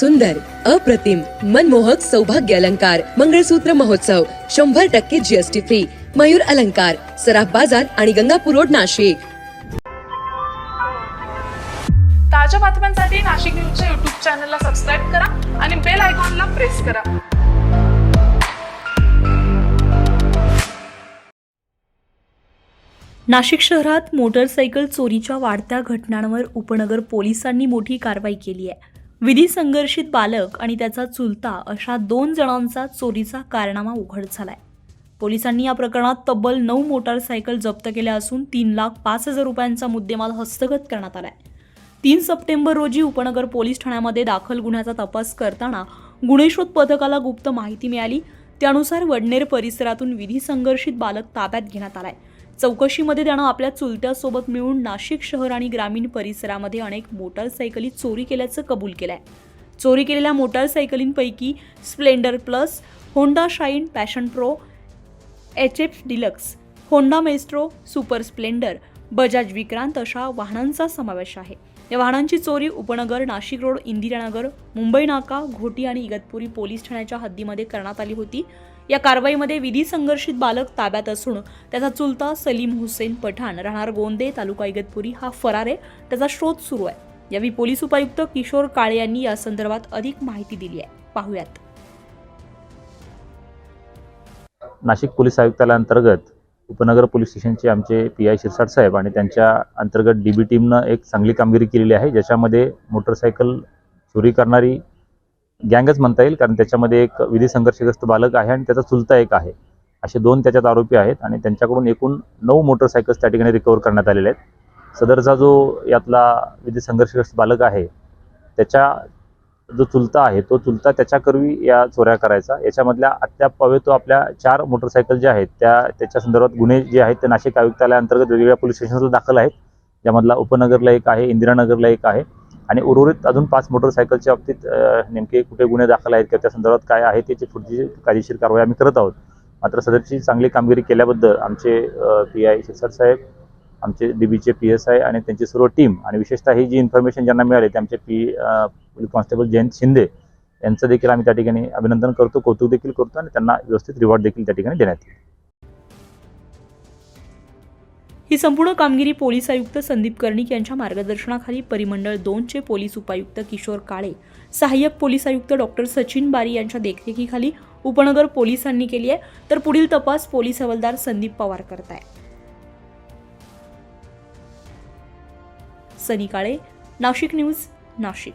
सुंदर अप्रतिम मनमोहक सौभाग्य अलंकार मंगळसूत्र महोत्सव शंभर टक्के जीएसटी फ्री मयूर अलंकार सराफ बाजार आणि गंगापूर रोड नाशिक. ताज्या बातम्यांसाठी नाशिक न्यूजच्या युट्यूब चॅनलला सबस्क्राईब करा आणि बेल आयकॉनला प्रेस करा. नाशिक शहरात मोटरसायकल चोरीच्या वाढत्या घटनांवर उपनगर पोलिसांनी मोठी कारवाई केली आहे. विधी संघर्षित बालक आणि त्याचा चुलता अशा दोन जणांचा चोरीचा कारनामा उघड झालाय. पोलिसांनी या प्रकरणात तब्बल नऊ मोटारसायकल जप्त केल्या असून तीन लाख पाच हजार रुपयांचा मुद्देमाल हस्तगत करण्यात आलाय. तीन सप्टेंबर रोजी उपनगर पोलीस ठाण्यामध्ये दाखल गुन्ह्याचा तपास करताना गुन्हेशोध पथकाला गुप्त माहिती मिळाली. त्यानुसार वडनेर परिसरातून विधी संघर्षित बालक ताब्यात घेण्यात आलाय. चौकशीमध्ये त्यानं आपल्या चुलत्यासोबत मिळून नाशिक शहर आणि ग्रामीण परिसरामध्ये अनेक मोटारसायकली चोरी केल्याचं कबूल केलंय. चोरी केलेल्या मोटारसायकलींपैकी splendor plus Honda shine passion pro H F deluxe Honda maestro super splendor Bajaj Vikrant अशा वाहनांचा समावेश आहे. या वाहनांची चोरी उपनगर नाशिक रोड इंदिरानगर मुंबई नाका घोटी आणि इगतपुरी पोलीस ठाण्याच्या हद्दीमध्ये करण्यात आली होती. या कारवाईमध्ये विधी संघर्षित बालक ताब्यात असून त्याचा चुलता सलीम हुसेन पठाण राहणार गोंदे तालुका इगतपुरी. हा फरार आहे. त्याचा शोध सुरू आहे. यावेळी पोलीस उपायुक्त किशोर काळे यांनी या संदर्भात अधिक माहिती दिली आहे. पाहूयात. नाशिक पोलीस आयुक्तालयाअंतर्गत उपनगर पोलीस स्टेशनचे आमचे पी आय शिरसाट साहेब आणि त्यांच्या अंतर्गत डी बी टीमनं एक चांगली कामगिरी केलेली आहे. ज्याच्यामध्ये मोटरसायकल चोरी करणारी गँगच म्हणता येईल कारण त्याच्यामध्ये एक विधी संघर्षग्रस्त बालक आहे आणि त्याचा चुलता एक आहे. असे दोन त्याच्यात आरोपी आहेत आणि त्यांच्याकडून एकूण नऊ मोटरसायकल्स त्या ठिकाणी रिकवर करण्यात आलेले आहेत. सदरचा जो यातला विधी संघर्षग्रस्त बालक आहे त्याच्या जो चुलता आहे तो चुलता त्याच्याकरवी या चोऱ्या करायचा. याच्यामधल्या अद्याप तो आपल्या चार मोटरसायकल ज्या आहेत त्या त्याच्या संदर्भात गुन्हे जे आहेत ते नाशिक आयुक्तालयाअंतर्गत वेगवेगळ्या पोलीस स्टेशनला दाखल आहेत. ज्यामधला उपनगरला एक आहे इंदिरानगरला एक आहे. आणि उर्वरित अजून पाच मोटरसायकलच्या बाबतीत नेमके कुठे गुन्हे दाखल आहेत किंवा त्या संदर्भात काय आहे त्याची पुढची कायदेशीर कारवाई आम्ही करत आहोत. मात्र सदरची चांगली कामगिरी केल्याबद्दल आमचे पी आय शिरसाट साहेब आमचे डीबीचे पी एस आय आणि त्यांची सर्व टीम आणि विशेषतः ही जी इन्फॉर्मेशन ज्यांना मिळाली ते आमचे P police constable Jayant Shinde यांचं देखील आम्ही त्या ठिकाणी अभिनंदन करतो कौतुक देखील करतो आणि त्यांना व्यवस्थित रिवॉर्ड देखील त्या ठिकाणी देण्यात येईल. ही संपूर्ण कामगिरी पोलीस आयुक्त संदीप कर्णिक यांच्या मार्गदर्शनाखाली परिमंडळ दोनचे पोलीस उपायुक्त किशोर काळे सहाय्यक पोलीस आयुक्त डॉक्टर सचिन बारी यांच्या देखरेखीखाली उपनगर पोलिसांनी केली आहे. तर पुढील तपास पोलीस हवालदार संदीप पवार करत आहे सनी काळे नाशिक न्यूज नाशिक.